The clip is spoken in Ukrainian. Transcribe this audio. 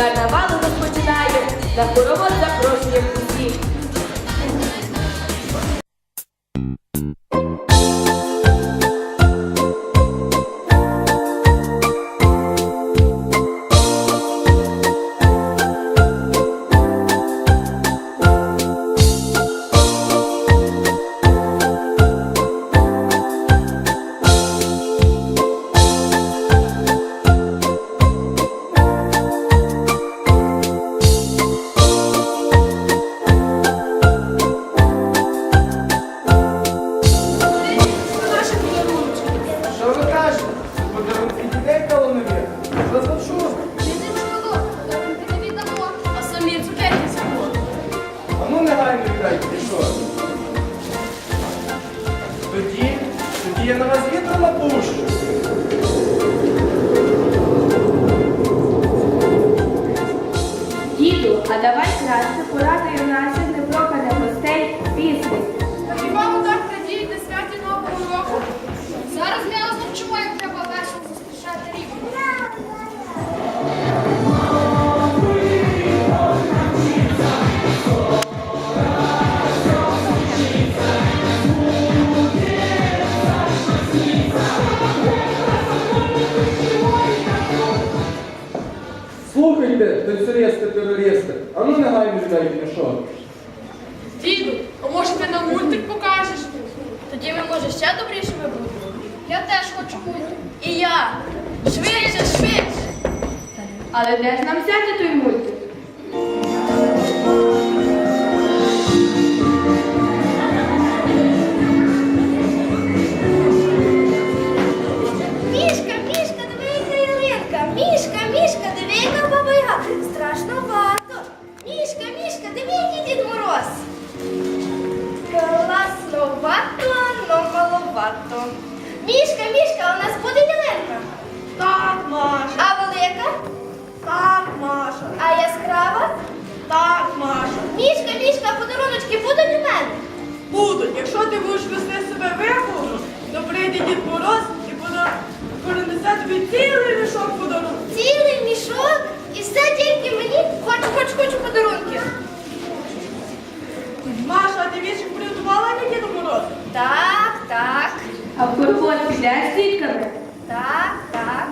карнавал розпочинає, на хоровод запрошує Слухайте, танцюристи, терористи. А ну негайно віддайте, ну що? Діду, а може ти нам мультик покажеш? Тоді ми, може, ще добрішими будемо. Я теж хочу мультик. І я. Швидше, швидше. Але де ж нам взяти той мультик? Дід Мороз. Класновато, но маловато. Мішка, мішка, у нас буде Так, так. А в кордоні під Так, так.